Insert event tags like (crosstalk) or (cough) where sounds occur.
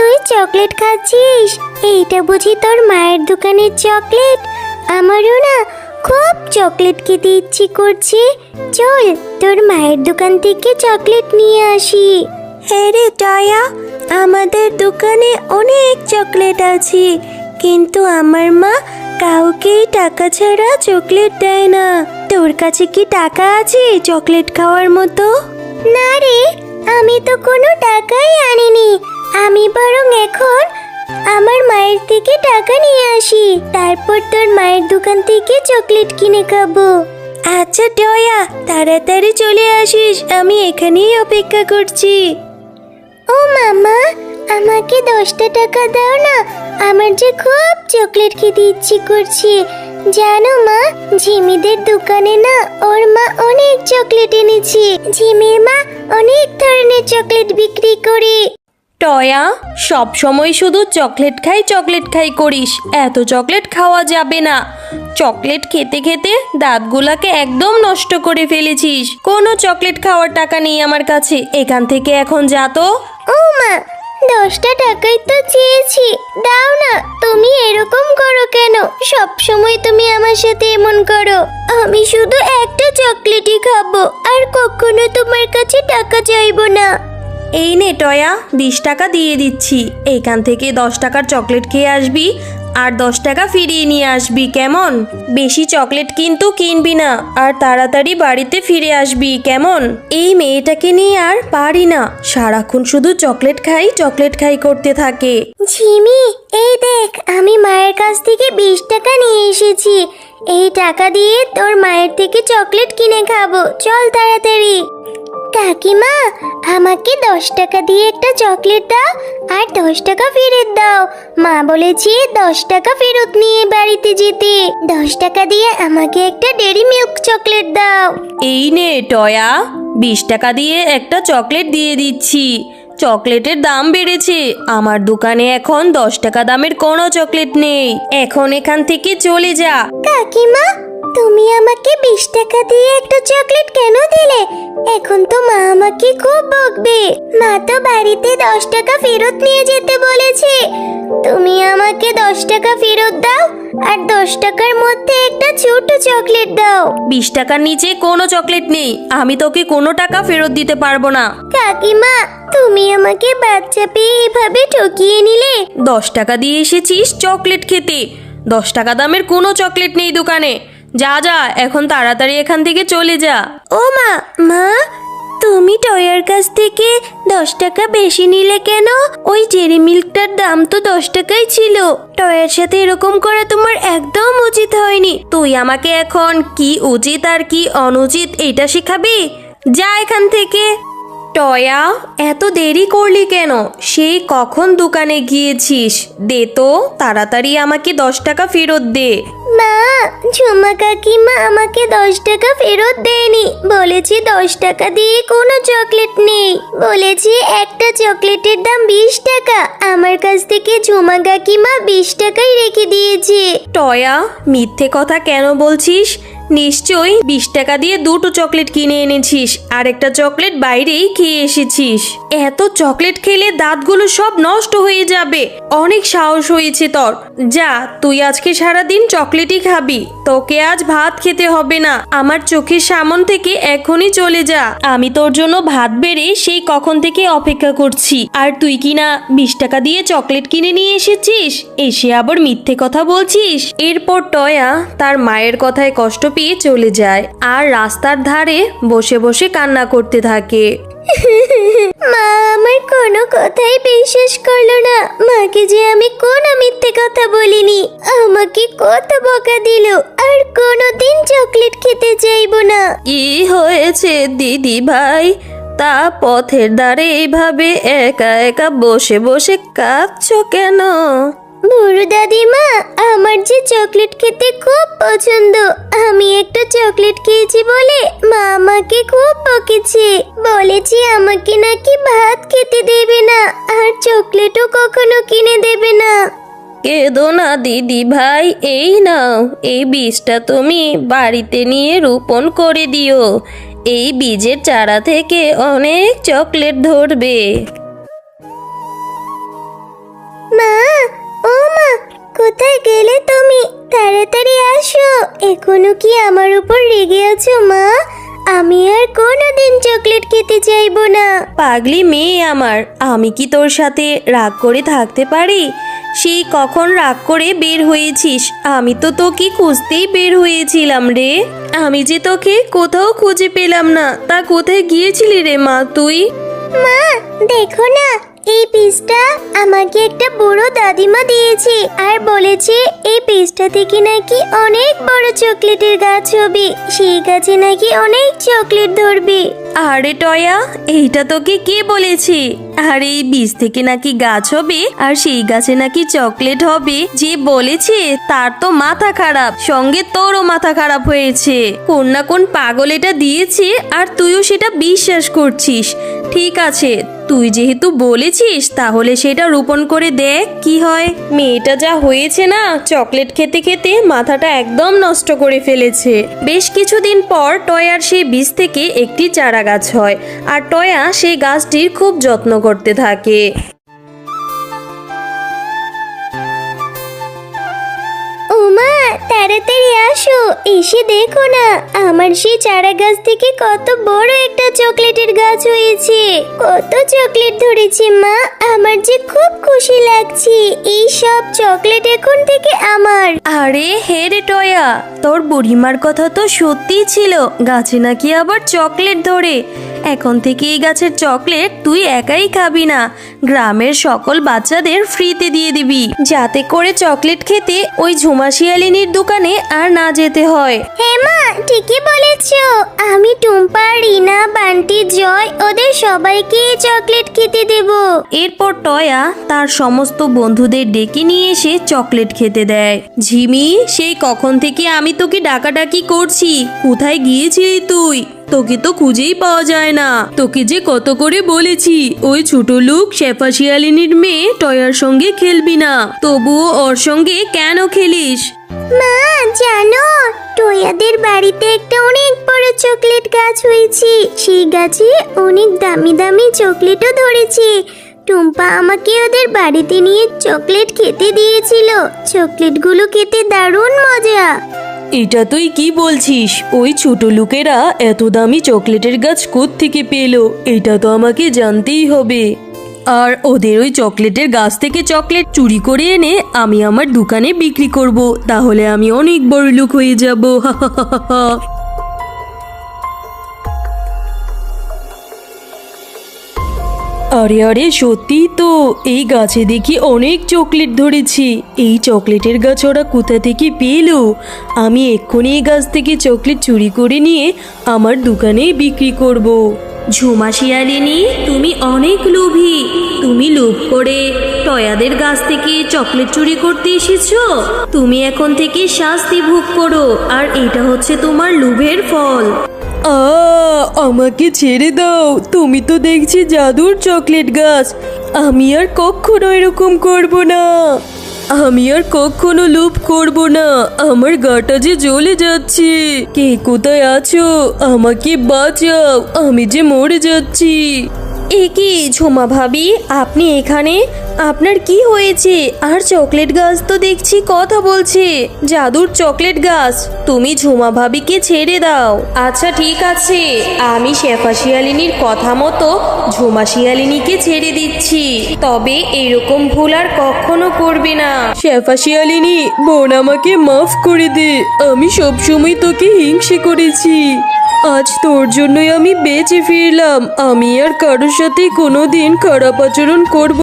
তুই চকলেট খাচ্ছিস? এইটা বুঝি তোর মায়ের দোকানের চকলেট? আমারও না খুব চকলেট খেতে ইচ্ছে করছে। চল তোর মায়ের দোকান থেকে চকলেট নিয়ে আসি। হ্যাঁ রে টয়া আমাদের দোকানে অনেক চকলেট আছে। কিন্তু আমার মা কাউকেই টাকা ছাড়া চকলেট দেয় না। তোর কাছে কি টাকা আছে চকলেট খাওয়ার মতো? না রে, আমি তো কোনো টাকাই আনিনি। আমি বরং এখন আমার মায়ের থেকে টাকা নিয়ে আসি। তারপর তোর মায়ের দোকান থেকে চকলেট কিনে খাব। আচ্ছা টয়া, তাড়াতাড়ি চলে আসিস। আমি এখানেই অপেক্ষা করছি। ও মামা, আমাকে দশটা টাকা দাও না। আমার যে খুব চকলেট খেতে ইচ্ছে করছে। জানো মা, ঝিমিদের দোকানে না ওর মা অনেক চকলেট এনেছে। ঝিমির মা অনেক ধরনের চকলেট বিক্রি করে। টয়া, সব সময় শুধু চকলেট খাই চকলেট খাই করিস। এত চকলেট খাওয়া যাবে না। চকলেট খেতে খেতে দাঁতগুলাকে একদম নষ্ট করে ফেলেছিস। কোনো চকলেট খাওয়ার টাকা নেই আমার কাছে। এখান থেকে এখন যা তো। ও মা, দশটা টাকাই তো চেয়েছি। দাও না, তুমি এরকম করো কেন? সব সময় তুমি আমার সাথে এমন করো। আমি শুধু একটা চকলেটই খাব। আর কখনো তোমার কাছে টাকা চাইব না। এই নে টয়া, বিশ টাকা দিয়ে দিচ্ছি। এইখান থেকে দশ টাকার চকলেট খেয়ে আসবি আর দশ টাকা ফিরিয়ে নিয়ে আসবি, কেমন? বেশি চকলেট কিন্তু কিনবি না আর তাড়াতাড়ি বাড়িতে ফিরে আসবি, কেমন? এই মেয়েটাকে নিয়ে আর পারি না। সারাক্ষণ শুধু চকলেট খাই চকলেট খাই করতে থাকে। ঝিমি, এই দেখ, আমি মায়ের কাছ থেকে বিশ টাকা নিয়ে এসেছি। এই টাকা দিয়ে তোর মায়ের থেকে চকলেট কিনে খাব। চল তাড়াতাড়ি। কাকিমা আমাকে দশ টাকা দিয়ে একটা চকলেট দাও আর দশ টাকা ফেরত দাও। মা বলেছে দশ টাকা ফেরত নিয়ে বাড়িতে যেতে। দশ টাকা দিয়ে আমাকে একটা ডেরি মিল্ক চকলেট দাও। এই নে টয়া বিশ টাকা দিয়ে একটা চকলেট দিয়ে দিচ্ছি। চকলেটের দাম বেড়েছে। আমার দোকানে এখন দশ টাকা দামের কোনো চকলেট নেই। এখন এখান থেকে চলে যা। কাকিমা তুমি আমাকে বিশ টাকা দিয়ে একটা চকলেট কেন দিলে? এখন তো মা আমাকে খুব বকবে। মা তো বাড়িতে দশ টাকা ফেরত নিয়ে যেতে বলেছে। তুমি আমাকে দশ টাকা ফেরত দাও আর দশ টাকার মধ্যে একটা ছোট চকলেট দাও। বিশ টাকার নিচে কোনো চকলেট নেই। আমি তোকে কোনো টাকা ফেরত দিতে পারব না। কাকিমা তুমি আমাকে বাচ্চা পেয়ে এভাবে ঠকিয়ে নিলে? দশ টাকা দিয়ে এসেছিস চকলেট খেতে। দশ টাকা দামের কোনো চকলেট নেই দোকানে। যা যা, এখন তাড়াতাড়ি এখান থেকে চলে যা। ও মা মা, তুমি টয়ার কাছ থেকে দশ টাকা বেশি নিলে কেন? ওই জেরি মিল্কটার দাম তো দশ টাকাই ছিল। টয়ার সাথে এরকম করা তোমার একদম উচিত হয়নি। তুই আমাকে এখন কি উচিত আর কি অনুচিত এটা শেখাবি? যা এখান থেকে। টয়া, এত দেরি করলি কেন? সেই কখন দোকানে গিয়েছিস? দে তো, তাড়াতাড়ি আমাকে দশ টাকা ফেরত দে। মা, ঝুমা কাকিমা আমাকে দশ টাকা ফেরত দেয়নি। বলেছি দশ টাকা দিয়ে কোনো চকলেট নেই। বলেছি একটা চকলেটের দাম বিশ টাকা। আমার কাছ থেকে ঝুমা কাকিমা বিশ টাকাই রেখে দিয়েছে। টয়া, মিথ্যে কথা কেন বলছিস? নিশ্চয়ই বিশ টাকা দিয়ে দুটো চকলেট কিনে এনেছিস, আর একটা চকলেট বাইরেই খেয়ে এসেছিস। এত চকলেট খেলে দাঁতগুলো সব নষ্ট হয়ে যাবে। অনেক সাহস হয়েছে তোর। যা, তুই আজকে সারাদিন চকলেটই খাবি। তোকে আজ ভাত খেতে হবে না। আমার চোখের সামন থেকে এখনই চলে যা। আমি তোর জন্য ভাত বেড়ে সেই কখন থেকে অপেক্ষা করছি। আর তুই কি না বিশ টাকা দিয়ে চকলেট কিনে নিয়ে এসেছিস? এসে আবার মিথ্যে কথা বলছিস? এরপর টয়া তার মায়ের কথায় কষ্ট পেয়ে চলে যায় আর রাস্তার ধারে বসে বসে কান্না করতে থাকে। মা আমার কোনো কথাই বিশ্বাস করল না। মাকে যে আমি কোনো মিথ্যে কথা বলিনি। আমাকে কত বকা দিল। আর কোনোদিন চকলেট খেতে চাইব না। কি হয়েছে দিদি ভাই? তা পথের ধারে এইভাবে একা একা বসে বসে কাঁদছো কেন? বুড়ো দাদিমা আমার যে চকলেট খেতে খুব পছন্দ। আমি একটা চকলেট খেয়েছি বলে মা আমাকে খুব বকেছে। বলেছি আমাকে নাকি ভাত খেতে দেবে না আর চকলেটও কখনো কিনে দেবে না। কেঁদো না দিদি ভাই এই নাও এই বীজটা তুমি বাড়িতে নিয়ে রোপণ করে দিও। এই বীজের চারা থেকে অনেক চকলেট ধরবে। কোথায় গেলে তুমি? তাড়াতাড়ি আসো। এখনও কি আমার উপর রেগে আছো মা? আমি আর কোনোদিন চকলেট খেতে চাইব না। পাগলি মেয়ে আমার আমি কি তোর সাথে রাগ করে থাকতে পারি? সেই কখন রাগ করে বের হয়েছিস? আমি তো তোকে খুঁজতেই বের হয়েছিলাম রে। আমি যে তোকে কোথাও খুঁজে পেলাম না তা কোথায় গিয়েছিলি রে মা তুই? মা দেখো না এই পিসটা আমাকে একটা বুড়ো দাদিমা দিয়েছে আর বলেছে এই পিসটা থেকে নাকি অনেক বড় চকলেটের গাছ হবে। সেই গাছে নাকি অনেক চকলেট ধরবে। আরে টয়া, এইটা তোকে কে বলেছে? আর এই বীজ থেকে নাকি গাছ হবে আর সেই গাছে নাকি চকলেট হবে। যে বলেছে, তার তো মাথা খারাপ। সঙ্গে তোরও মাথা খারাপ হয়েছে। কোন না কোন পাগল এটা দিয়েছে আর তুইও সেটা বিশ্বাস করছিস। ঠিক আছে তুই যেহেতু বলেছিস, তাহলে সেটা রোপণ করে দেখ কি হয়। মেয়েটা যা হয়েছে না, চকলেট খেতে খেতে মাথাটা একদম নষ্ট করে ফেলেছে। বেশ কিছুদিন পর টয়ার সেই বীজ থেকে একটি চারা গাছ হয়, আর টয়া সেই গাছটির খুব যত্ন করতে থাকে। তাড়াতাড়ি আসো, এসে দেখো না, আমার সেই চারা গাছ থেকে কত বড় একটা চকলেটের গাছ হয়েছে। কত চকলেট ধরেছে মা, আমার যে খুব খুশি লাগছে, এই সব চকলেট এখন থেকে আমার। আরে হে টয়া, তোর বুড়িমার কথা তো সত্যিই ছিল, গাছে নাকি আবার চকলেট ধরে। এখন থেকে এই গাছের চকলেট তুই একাই খাবি না। গ্রামের সকল বাচ্চাদের ফ্রিতে দিয়ে দিবি। যাতে করে চকলেট খেতে ওই ঝুমা শিয়ালিনীর দোকানে আর না যেতে হয়। হেমা, ঠিকই বলেছ। আমি টুম্পা, রিনা, বান্টি, জয় ওদের সবাইকে চকলেট খেতে দেবো। এরপর টয়া তার সমস্ত বন্ধুদের ডেকে নিয়ে এসে চকলেট খেতে দেয়। ঝিমি সেই কখন থেকে আমি তোকে ডাকাডাকি করছি? কোথায় গিয়েছিলি তুই? তোকে তো খুঁজেই পাওয়া যায় না। তোকে যে কত করে বলেছি ওই ছোট লোক শেফা শিয়ালিনীর মেয়ে টয়ার সঙ্গে খেলবি না। তবুও ওর সঙ্গে কেন খেলিস? মা জানো টয়াদের বাড়িতে একটা অনেক বড় চকলেট গাছ হয়েছে। সেই গাছে অনেক দামি দামি চকলেটও ধরেছে। টুম্পা আমাকে ওদের বাড়িতে নিয়ে চকলেট খেতে দিয়েছিল। চকলেটগুলো খেতে দারুণ মজা। এটা তুই কি বলছিস? ওই ছোট লোকেরা এত দামি চকলেটের গাছ থেকে পেল? এটা তো আমাকে জানতেই হবে। আর ওদের ওই চকলেটের গাছ থেকে চকলেট চুরি করে এনে আমি আমার দোকানে বিক্রি করব। তাহলে আমি অনেক বড় লোক হয়ে যাব। (laughs) আরে আরে সত্যিই তো, এই গাছে দেখি অনেক চকলেট ধরেছি। এই চকলেটের গাছ ওরা কোথা থেকে পেল? আমি এক্ষুনি এই গাছ থেকে চকলেট চুরি করে নিয়ে আমার দোকানে বিক্রি করব। ঝুমা শিয়ালিনী, তুমি অনেক লোভী। তুমি লোভ করে টয়াদের গাছ থেকে চকলেট চুরি করতে এসেছ। তুমি এখন থেকে শাস্তি ভোগ করো, আর এটা হচ্ছে তোমার লোভের ফল। আমাকে ছেড়ে দাও। তুমি তো দেখছি জাদুর চকলেট গাছ। আমি আর কখনো এরকম করব না। আমি আর কখনো লুপ করব না। আমার গাটা যে জ্বলে যাচ্ছে। কে কোথায় আছো? আমাকে বাঁচাও। আমি যে মরে যাচ্ছি। এ ঝুমা ভাবি? আপনি এখানে? আপনার কি হয়েছে? আর চকলেট গাছ তো দেখছি কথা বলছে। জাদুর চকলেট গাছ। তুমি ঝুমা ভাবিকে ছেড়ে দাও। আচ্ছা ঠিক আছে। আমি শেফা শিয়ালিনীর কথা মতো ঝুমা শিয়ালিনীকে ছেড়ে দিচ্ছি। তবে এরকম ভুল আর কখনো করবে না। শেফা শিয়ালিনী, বোন আমাকে মাফ করে দে। আমি সবসময় তোকে হিংসে করেছি। আজ তোর জন্যই আমি বেঁচে ফিরলাম। আমি আর কারোর সাথে কোনো দিন খারাপ আচরণ করব